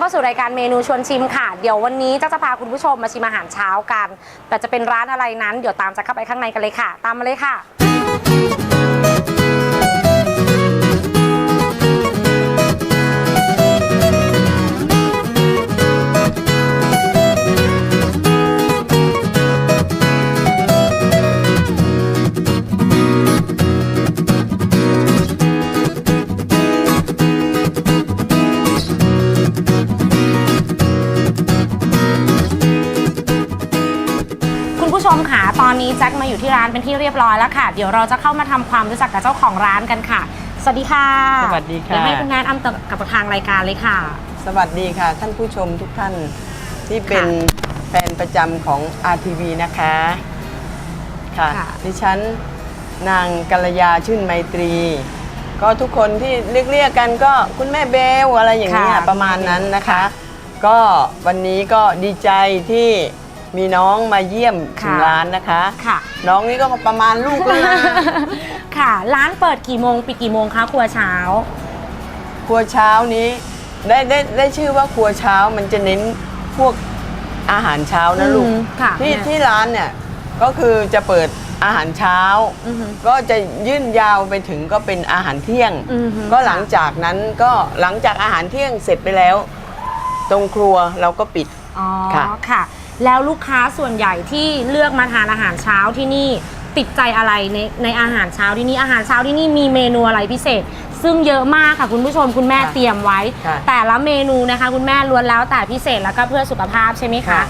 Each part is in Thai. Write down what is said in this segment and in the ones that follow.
เข้าสู่รายการเมนูชวนชิมค่ะ เดี๋ยววันนี้จะจะพาคุณผู้ชมมาชิมอาหารเช้ากัน แต่จะเป็นร้านอะไรนั้น เดี๋ยวตามจะเข้าไปข้างในกันเลยค่ะ ตามมาเลยค่ะ อนนี้แจ็คมาอยู่ที่ร้านเป็นที่เรียบร้อยแล้วค่ะ เดี๋ยวเราจะเข้ามาทำความรู้จักกับเจ้าของร้านกันค่ะ สวัสดีค่ะ สวัสดีค่ะเดี๋ยวให้คุณแนนอำตัวกับทางรายการเลยค่ะ สวัสดีค่ะ ท่านผู้ชมทุกท่านที่เป็นแฟนประจำของ RTV นะคะค่ะค่ะ ดิฉันนางกัลยาชื่นไมตรี ก็ทุกคนที่เรียกเรียกกันก็คุณแม่เบลอะไรอย่างนี้ยค่ะประมาณนั้นนะคะ ก็วันนี้ก็ดีใจที่ มีน้องมาเยี่ยมถึงร้านนะคะ ค่ะ น้องนี่ก็ประมาณลูกแล้วนะ ค่ะ ร้านเปิดกี่โมงปิดกี่โมงคะครัวเช้า ครัวเช้านี้ได้ได้ได้ชื่อว่าครัวเช้ามันจะเน้นพวกอาหารเช้านะลูกอืมค่ะที่แม่ที่ร้านเนี่ยก็คือจะเปิดอาหารเช้า อือฮึก็จะยื่นยาวไปถึงก็เป็นอาหารเที่ยง อือฮึ ก็หลังจากนั้นก็หลังจากอาหารเที่ยงเสร็จไปแล้ว ตรงครัวเราก็ปิด อ๋อค่ะ ค่ะ แล้วลูกค้าส่วนใหญ่ที่เลือกมาทานอาหารเช้าที่นี่ติดใจอะไรในในอาหารเช้าที่นี่อาหารเช้าที่นี่มีเมนูอะไรพิเศษ ซึ่งเยอะมากค่ะคุณผู้ชมคุณแม่ค่ะเตรียมไว้ ค่ะแต่ละเมนูนะคะ คุณแม่ล้วนแล้วแต่พิเศษแล้วก็เพื่อสุขภาพใช่ไหมคะ ค่ะค่ะ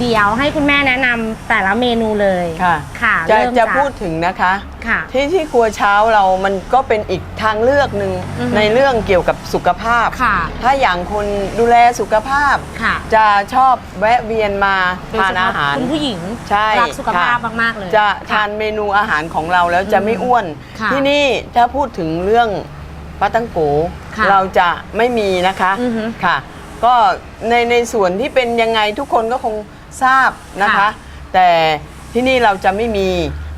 เดี๋ยวให้คุณแม่แนะนำแต่ละเมนูเลยค่ะ ค่ะจะเริ่มจะจากพูดถึงนะคะ ค่ะ ที่ที่ครัวเช้าเรามันก็เป็นอีกทางเลือกหนึ่งอือฮึในเรื่องเกี่ยวกับสุขภาพ ค่ะ ถ้าอย่างคนดูแลสุขภาพ ค่ะจะชอบแวะเวียนมาโดยทานเฉพะอาหารคุณผู้หญิงใช่รักสุขภาพค่ะมากๆเลย จะค่ทานเมนูอาหารของเราแล้วจะไม่อ้วน ค่ะที่นี่ถ้าพูดถึงเรื่องปาตังโก ค่ะเราจะไม่มีนะคะอือฮึค่ะ ก็ในในส่วนที่เป็นยังไงทุกคนก็คง ทราบนะคะ ค่ะ แต่ที่นี่เราจะไม่มี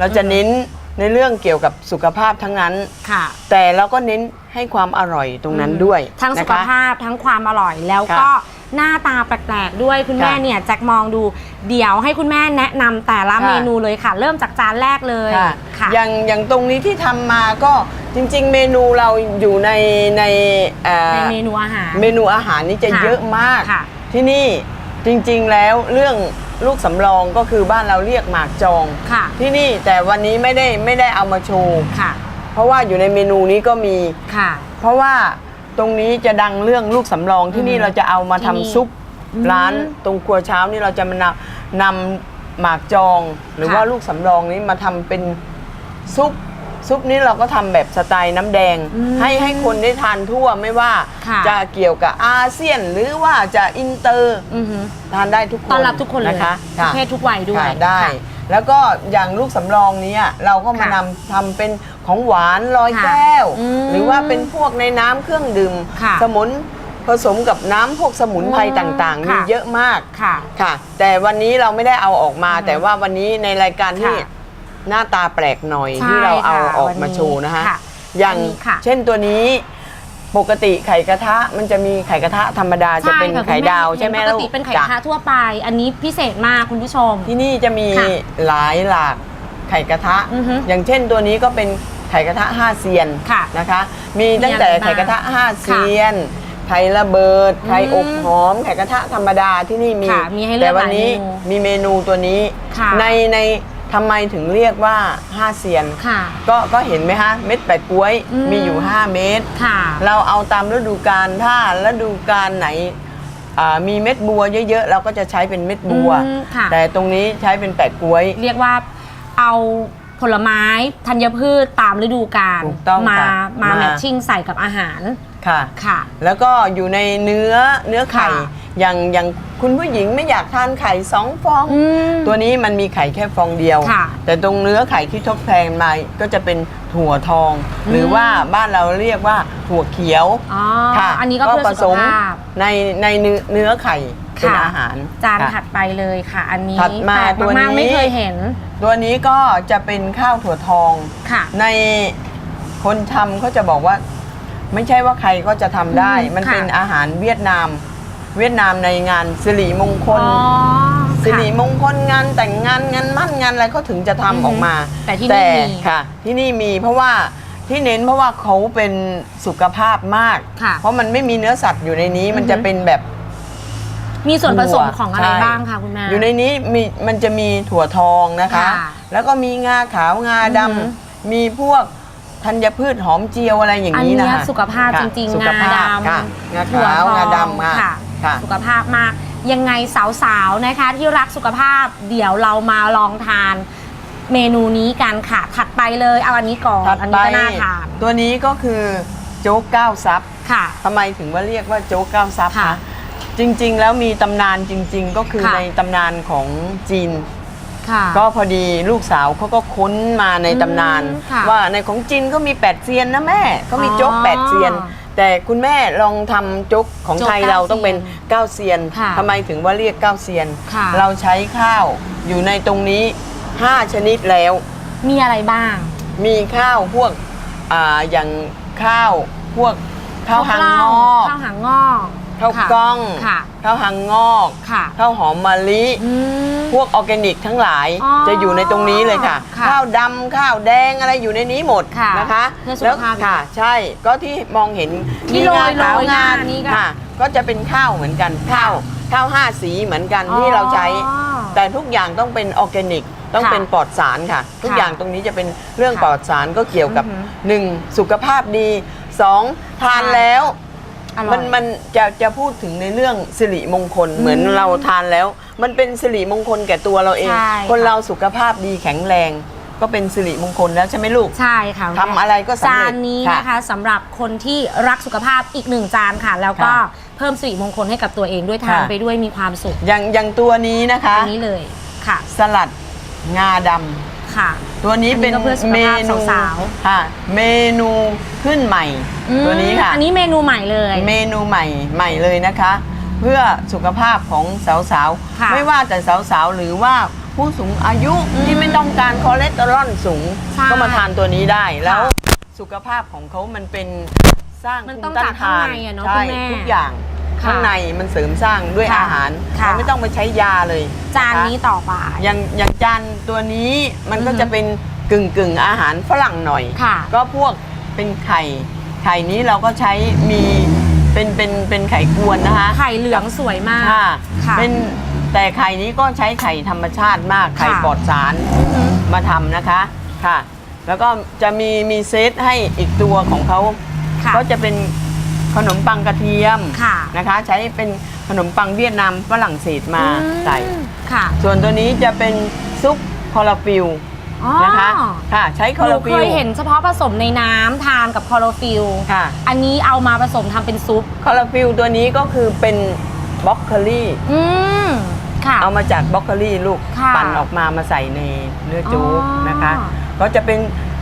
เราจะเน้นในเรื่องเกี่ยวกับสุขภาพทั้งนั้น ค่ะแต่เราก็เน้นให้ความอร่อยตรงนั้นด้วยทั้งสุนะขคะ ภาพทั้งความอร่อยแล้วก็ค่ะหน้าตาแปลกๆด้วยคุณแม่ค่ะเนี่ยแจ็คมองดูเดี๋ยวให้คุณแม่แนะนำแต่ละค่ะ เมนูเลยค่ะ เริ่มจากจานแรกเลยค่ะค่ะ อย่างอย่างตรงนี้ที่ทำมาก็จริง ๆ เมนูเราอยู่ในในเอ่อในเมนูอาหาร เมนูอาหารนี่จะค่ะเยอะมาก ค่ะที่นี่ จริงๆแล้วเรื่องลูกสำรองก็คือบ้านเราเรียกหมากจองค่ะ ที่นี่แต่วันนี้ไม่ได้ไม่ได้เอามาโชว์ค่ะ เพราะว่าอยู่ในเมนูนี้ก็มี ค่ะ เพราะว่าตรงนี้จะดังเรื่องลูกสำรองที่นี่อืมเราจะเอามาที่ทำนี่ซุปอืมร้านตรงครัวเช้านี่เราจะมานำนำหมากจอง หรือค่ะว่าลูกสำรองนี้มาทำเป็นซุป ซุปนี้เราก็ทำแบบสไตล์น้ำแดง อืมให้ให้คนได้ทานทั่วไม่ว่าค่ะจะเกี่ยวกับอาเซียนหรือว่าจะอินเตอร์อือหือทานได้ทุกคนต้อนรับทุกคนเลยนะคะทุกเพศทุกวัยด้วยค่ะได้ ค่ะ แล้วก็อย่างลูกสำรองเนี้ยเราก็มาค่ะนำทำเป็นของหวานลอยค่ะแก้ว อืมหรือว่าเป็นพวกในน้ำเครื่องดื่ม ค่ะสมุนผสมกับน้ำพวกสมุนไพรอืมต่างๆมีค่ะ เยอะมากค่ะ ค่ะ แต่วันนี้เราไม่ได้เอาออกมา อืมแต่ว่าวันนี้ในรายการที่ค่ะ หน้าตาแปลกหน่อยใช่ที่เราเอาค่ะออกวันนี้มาโชว์นะคะ ค่ะอย่างอันนี้ค่ะเช่นตัวนี้ปกติไข่กระทะมันจะมีไข่กระทะธรรมดาจะเป็นค่ะไข่คุณดาวเห็นใช่ไหมปกลูติกเป็นไข่จ้ะกระทะทั่วไป อันนี้พิเศษมากคุณผู้ชม ที่นี่จะมีค่ะหลายหลากไข่กระทะ อือฮึอย่างเช่นตัวนี้ก็เป็นไข่กระทะห้าเซียนค่ะนะคะ มีตั้งแต่มีอะไรบ้างไข่กระทะห้าเซียนไข่ระเบิดไข่อบอืมหอมไข่กระทะธรรมดาที่นี่มีค่ะมีให้เลือกแต่วันนี้หลายเมนู มีเมนูตัวนี้ ค่ะ ในใน ทำไมถึงเรียกว่าห้าเซียน ค่ะก็ก็เห็นไหมฮะเม็ดแปดกล้วยอืม มีอยู่ 5 เม็ดค่ะ เราเอาตามฤดูกาลถ้าฤดูกาลไหนอ่ามีเม็ดบัวเยอะๆ เราก็จะใช้เป็นเม็ดบัว อืมค่ะ แต่ตรงนี้ใช้เป็นแปดกล้วย เรียกว่าเอาผลไม้ธัญพืชตามฤดูกาลถูกต้องมาค่ะมามา แมทชิ่งใส่กับอาหาร ค่ะ ค่ะ แล้วก็อยู่ในเนื้อเนื้อไข่ ค่ะอย่างอย่างคุณผู้หญิงไม่อยากทานไข่สองฟอง อืมตัวนี้มันมีไข่แค่ฟองเดียว ค่ะแต่ตรงเนื้อไข่ที่ทดแทนมาก็จะเป็นถั่วทอง หรือว่าบ้านเราเรียกว่าถั่วเขียวอ๋อค่ะอันนี้ก็เพื่อผสุสขมภาพ ในในเนื้อเนื้อไข่เป็นค่ะ อาหารจานค่ะ ถัดไปเลยค่ะ อันนี้ถัดมาแปลกตัวมากนี้ๆไม่เคยเห็นตัวนี้ก็จะเป็นข้าวถั่วทอง ค่ะ ในคนทำเขาจะบอกว่า ไม่ใช่ว่าใครก็จะทำได้ อืมมันค่ะ เป็นอาหารเวียดนาม เวียดนามในงานสิริมงคล อ๋อสิริค่ะมงคลงานแต่งงานงานมั่นงานอะไรเขาถึงจะทำอือฮึออกมาแต่ที่นี่มีค่ะ ที่นี่มีเพราะว่าที่เน้นเพราะว่าเขาเป็นสุขภาพมาก ค่ะ เพราะมันไม่มีเนื้อสัตว์อยู่ในนี้มันอือฮึจะเป็นแบบ มีส่วนผสมถั่วของอะไรใช่บ้างคะคุณแม่ อยู่ในนี้มีมันจะมีถั่วทองนะคะ ค่ะแล้วก็มีงาขาวงาดอือฮึำมีพวก ธัญพืชหอมเจียวอะไรอย่างอันนี้เนี้นะยคะสุขภาพค่ะจริงสุๆขงาภาพดค่ะงาำถั่วขาวทองงาดำค่ะค่ะ ค่ะ สุขภาพมาก ยังไงสาวๆนะคะ ที่รักสุขภาพเดี๋ยวเรามาลองทาน เมนูนี้กันค่ะ ถัดไปเลยเอาอันนี้ก่อนถัดอันไปนี้ก็น่าทานตัวนี้ก็คือโจ๊กเก้าซับค่ะ ทำไมถึงว่าเรียกว่าโจ๊กเก้าซับค่ะคะจริงๆ แล้วมีตำนานจริง ๆ ก็คือค่ะในตำนานของจีน ค่ะก็พอดีลูกสาวเขาก็ค้นมาในตำนาน อืมค่ะว่าในของจีนเขามีแปดเซียนนะแม่เขามีโจ๊กอ๋อแปดเซียน แต่คุณแม่ลองทำโจ๊กของโจ๊กไทยเก้าเราต้องเป็นเซียนเก้าเซียนค่ะทำไมถึงว่าเรียกเก้าเซียน ค่ะ เราใช้ข้าวอยู่ในตรงนี้ 5 ชนิดแล้ว มีอะไรบ้าง มีข้าวพวกอ่าอย่างข้าวพวกข้าวหางงอก ข้าวหางงอก ข้าวค่ะกล้องค่ะข้าวหางงอกค่ะข้าวหอมมะลิ อืม พวกออร์แกนิกทั้งหลายอ๋อจะอยู่ในตรงนี้เลยค่ะ ค่ะข้าวดำข้าวแดงอะไรอยู่ในนี้หมดค่ะนะคะเพื่อสุขแล้วภาพค่ะ ใช่ก็ที่มองเห็นที่มีโรยงาขาวโรยหน้างานนี่ก็ค่ะ ก็จะเป็นข้าวเหมือนกันข้าวข้าวห้าสีเหมือนกันที่เราใช้ อ๋อแต่ทุกอย่างต้องเป็นออร์แกนิกต้องค่ะเป็นปลอดสารค่ะ ทุกค่ะอย่างตรงนี้จะเป็นเรื่องค่ะปลอดสารก็เกี่ยวกับอือหือหนึ่งสุขภาพดีสองทานค่ะ แล้ว อร่อย มันมันจะจะพูดถึงในเรื่องสิริมงคลอืมเหมือนเราทานแล้ว มันเป็นสิริมงคลแก่ตัวเราเอง ใช่คนค่ะ เราสุขภาพดีแข็งแรง ก็เป็นสิริมงคลแล้วใช่ไหมลูก ใช่ค่ะคุณทำอะไรก็สำเร็จจานนี้ค่ะนะคะสำหรับคนที่รักสุขภาพอีกหนึ่งจานค่ะ แล้วก็ค่ะเพิ่มสิริมงคลให้กับตัวเองด้วยทานค่ะ ไปด้วยมีความสุขอย่างอย่างตัวนี้นะคะ อันนี้เลยค่ะ สลัดงาดำ ค่ะตัวนี้เป็นอันนี้ก็เพื่อสุขเมภาพนูสาวค่ะ เมนูขึ้นใหม่อืมตัวนี้ค่ะ อันนี้เมนูใหม่เลย เมนูใหม่ใหม่เลยนะคะ เพื่อสุขภาพของสาวค่ะๆ ไม่ว่าแต่สาวๆ หรือว่าผู้สูงอายุอืมที่ไม่ต้องการคอเลสเตอรอลสูง ใช่ก็มาทานตัวนี้ได้แล้วค่ะสุขภาพของเขามันเป็นสร้างมันภูต้องต้จากข้างในอะเนาะใช่คุณแม่ ทุกอย่าง ค่ะข้างในมันเสริมสร้างด้วยค่ะอาหารค่ะ เราไม่ต้องไปใช้ยาเลยจานคะนี้ต่อไป อย่างอย่างจานตัวนี้มันก็อือฮึ จะเป็นกึ่งกึ่งๆอาหารฝรั่งหน่อย ค่ะ ก็พวกเป็นไข่ไข่นี้เราก็ใช้มีเป็นเป็นเป็นไข่กวนนะคะไข่เหลืองสวยมาก ค่ะค่ะเป็นแต่ไข่นี้ก็ใช้ไข่ธรรมชาติมากไข่ค่ะ ปลอดสาร อือหือมาทำนะคะค่ะ แล้วก็จะมีมีเซตให้อีกตัวของเขาค่ะ ก็จะเป็น ขนมปังกระเทียมค่ะนะคะ ใช้เป็นขนมปังเวียดนามฝรั่งเศสมาอืใส่ ค่ะ ส่วนตัวนี้จะเป็นซุปคอลลาฟิลอ๋อนะคะค่ะใช้คอลหนูลาเคฟิลยเห็นเฉพาะผสมในน้ำทานกับคลอโรฟิลค่ะ อันนี้เอามาผสมทำเป็นซุปคอลลาฟิลตัวนี้ก็คือเป็นบล็อกโคลี่อืมค่ะเอามาจากบล็อกโคลี่ลูกค่ะปั่นออกมามาใส่ในเนื้อโจ๊กอ๋อนะคะ ก็จะเป็น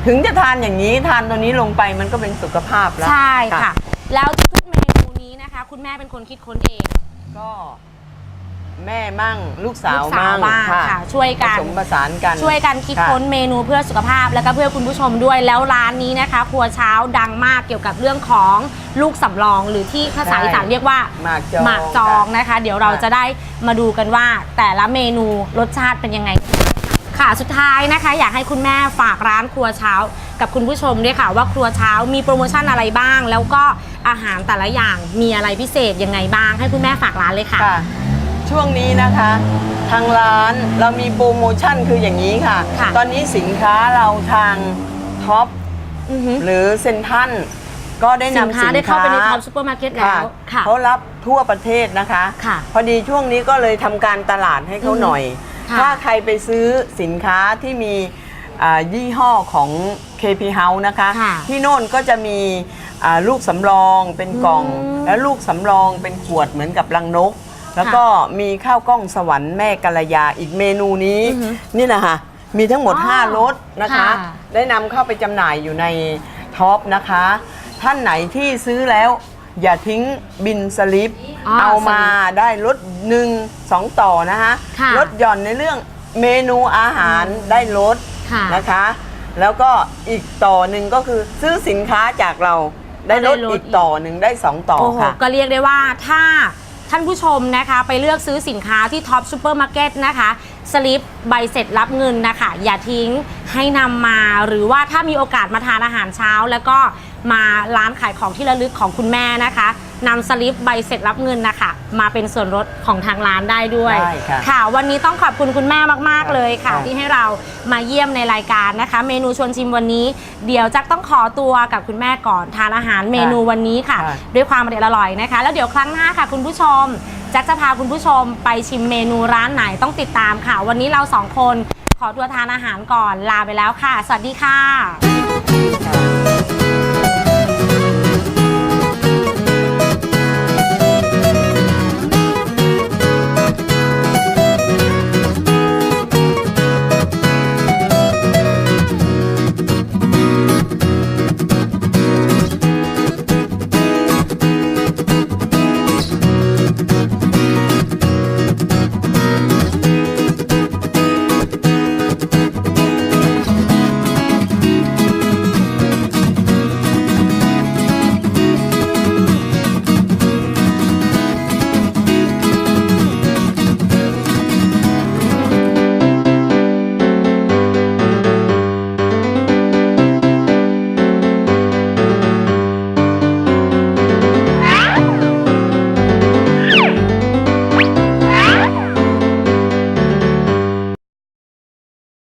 ถึงจะทานอย่างนี้ทานตัวนี้ลงไปมันก็เป็นสุขภาพแล้ว ใช่ค่ะ แล้วทุกเมนูนี้นะคะ คุณแม่เป็นคนคิดค้นเองก็แม่มั่งลูกสาวลูกสาวมั่งบ้างค่ะ ช่วยกันผสมผสานกันช่วยกันคิดะ ค้นเมนูเพื่อสุขภาพแล้วก็เพื่อคุณผู้ชมด้วยแล้วร้านนี้นะคะ ครัวเช้าดังมากเกี่ยวกับเรื่องของลูกสำรอง หรือที่ภาษาใช่อีสานเรียกว่าหมากจองหมากจองนะคะ เดี๋ยวเราค่ะ จะได้มาดูกันว่า แต่ละเมนูรสชาติเป็นยังไง ค่ะสุดท้ายนะคะ อยากให้คุณแม่ฝากร้านครัวเช้า กับคุณผู้ชมด้วยค่ะ ว่าครัวเช้ามีโปรโมชั่นอะไรบ้าง แล้วก็อาหารแต่ละอย่างมีอะไรพิเศษยังไงบ้าง ให้คุณแม่ฝากร้านเลยค่ะ ค่ะ ช่วงนี้นะคะ ทางร้านเรามีโปรโมชั่นคืออย่างนี้ค่ะ ค่ะ ตอนนี้สินค้าเราทางท็อปอือหือหรือเซนทรันก็ได้สินนำค้าสินค้าได้เข้าไปในท็อปซูเปอร์มาร์เก็ตแล้วค่ะ เขารับทั่วประเทศนะคะ ค่ะพอดีช่วงนี้ก็เลยทำการตลาดให้เขาอืมหน่อย ค่ะถ้าใครไปซื้อสินค้าที่มีอ่ายี่ห้อของ KP House นะคะ ค่ะที่โน่นก็จะมีอ่าลูกสำรองเป็นกล่อง อืมแล้วลูกสำรองเป็นขวดเหมือนกับลังนก แล้วก็มีข้าวกล้องสวรรค์แม่กัลยาอีกเมนูนี้ อือหือนี่นะคะมีทั้งหมด อ๋อ5รสนะคะ ค่ะ ได้นำเข้าไปจำหน่ายอยู่ในท็อปนะคะ ท่านไหนที่ซื้อแล้วอย่าทิ้งบินสลิป อ๋อเอามาได้ลดหนึ่งสองต่อนะคะค่ะ ลดหย่อนในเรื่องเมนูอาหารได้ลดค่ะ นะคะ แล้วก็อีกต่อหนึ่งก็คือซื้อสินค้าจากเราได้ลดได้ลด อีกต่อหนึ่งได้สองต่อโอ้โหค่ะ ก็เรียกได้ว่าถ้าท่านผู้ชมนะคะไปเลือกซื้อสินค้าที่ท็อปซูเปอร์มาร์เก็ตนะคะสลิปใบเสร็จรับเงินนะคะ อย่าทิ้งให้นำมาหรือว่าถ้ามีโอกาสมาทานอาหารเช้า แล้วก็มาร้านขายของที่ระลึกของคุณแม่นะคะ นำสลิปใบเสร็จรับเงินนะคะมาเป็นส่วนลดของทางร้านได้ด้วย ได้ค่ะค่ะ วันนี้ต้องขอบคุณคุณแม่มาก ๆ เลยค่ะค่ะที่ให้เรามาเยี่ยมในรายการนะคะ เมนูชวนชิมวันนี้ เดี๋ยวจักต้องขอตัวกับคุณแม่ก่อนทานอาหารเมนูวันนี้ค่ะค่ะด้วยความอร่อยอร่อยนะคะ แล้วเดี๋ยวครั้งหน้าค่ะ คุณผู้ชมแจ็คจะพาคุณผู้ชมไปชิมเมนูร้านไหนต้องติดตามค่ะ วันนี้เราสองคนขอตัวทานอาหารก่อนลาไปแล้วค่ะ สวัสดีค่ะ ค่ะ